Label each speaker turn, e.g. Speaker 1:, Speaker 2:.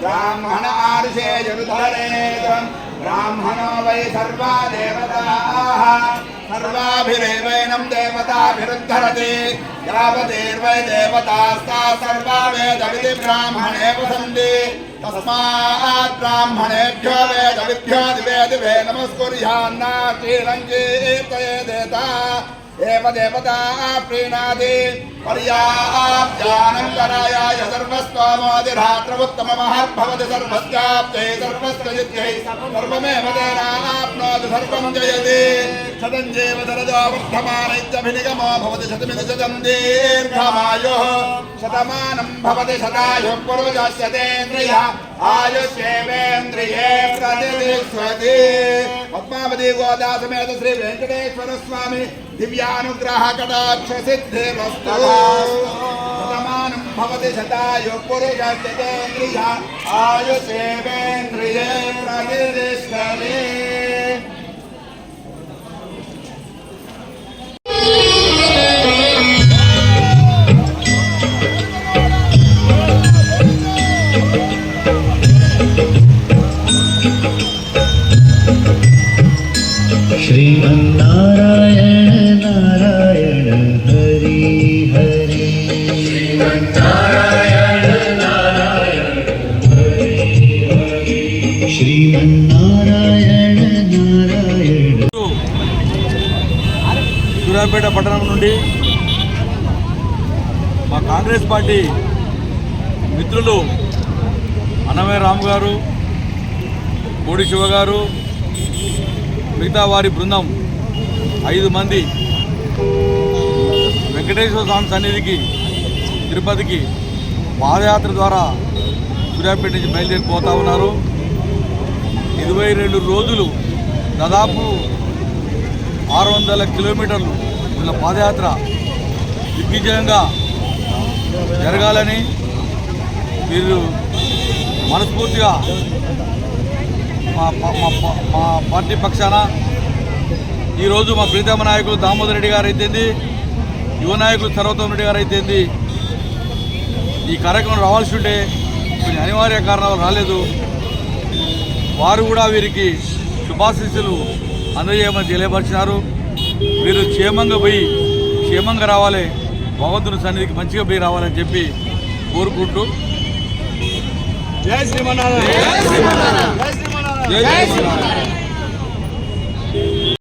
Speaker 1: ब्राह्मण आर्षे जरुधरेत् ब्राह्मणो वै सर्वा देवताः सर्वाभिरेवैनं देवताभिरुद्धरति। देवतास्ता सर्वा वेदविधि ब्राह्मणे वसन्ति। तस्मात् ब्राह्मणेभ्यो वेदविभ्यो दिवे दिवे नमस्कुर्यान्ना श्रीरङ्गीर्तयेदेता దేవదేవతా ప్రీణాది పర్యాప్యానందరాయాయ సర్వస్వామాదిరాత్రముత్తమ మహర్భవతి సర్వస్యాప్తే సర్వస్వజిత్యై సర్వమేవ తేనాప్నోతి సర్వం జయతి శతం జీవ దరదో వర్ధమానైత్యభినిగమో భవతి శతమితి శతం దీర్ఘమాయో శతమానం భవతి శతాయు పురుజస్యతేంద్రియ ఆయుష్యేవేంద్రియే ప్రతిష్వతి దేవాది గోదాసమేత శ్రీ వెంకటేశ్వర స్వామి దివ్యానుగ్రహ కటాక్ష సిద్ధిరస్తు శతమానం భవతి శతాయు పురుష ఆయుషేవేంద్రియే ప్రతిష్టమే
Speaker 2: श्रीमन्नारायण नारायण हरि हरि श्रीमन्नारायण नारायण
Speaker 3: సూర్యాపేట పట్టణం నుండి మా కాంగ్రెస్ పార్టీ మిత్రులు అన్నమయ్య రాము గారు కోడి శివ గారు మిగతా వారి బృందం ఐదు మంది వెంకటేశ్వర స్వామి సన్నిధికి తిరుపతికి పాదయాత్ర ద్వారా సూర్యాపేట నుంచి బయలుదేరిపోతూ ఉన్నారు. ఇరవై రెండు రోజులు దాదాపు ఆరు వందల కిలోమీటర్లు ఉన్న పాదయాత్ర దిగ్విజయంగా జరగాలని వీరు మనస్ఫూర్తిగా మా మా- పార్టీ పక్షాన ఈరోజు మా ప్రీతమ నాయకులు దామోదర్ రెడ్డి గారు అయితేంది యువ నాయకులు సర్వోత్తమ రెడ్డి గారు అయితేంది ఈ కార్యక్రమం రావాల్సి ఉంటే కొన్ని అనివార్య కారణాలు రాలేదు. వారు కూడా వీరికి శుభాశీస్సులు అందజేయమని తెలియపరిచినారు. వీరు క్షేమంగా పోయి క్షేమంగా రావాలి భగవంతుని సన్నిధికి మంచిగా పోయి రావాలని చెప్పి కోరుకుంటూ. జై శ్రీమన్నారాయణ. జై శ్రీమన్నారాయణ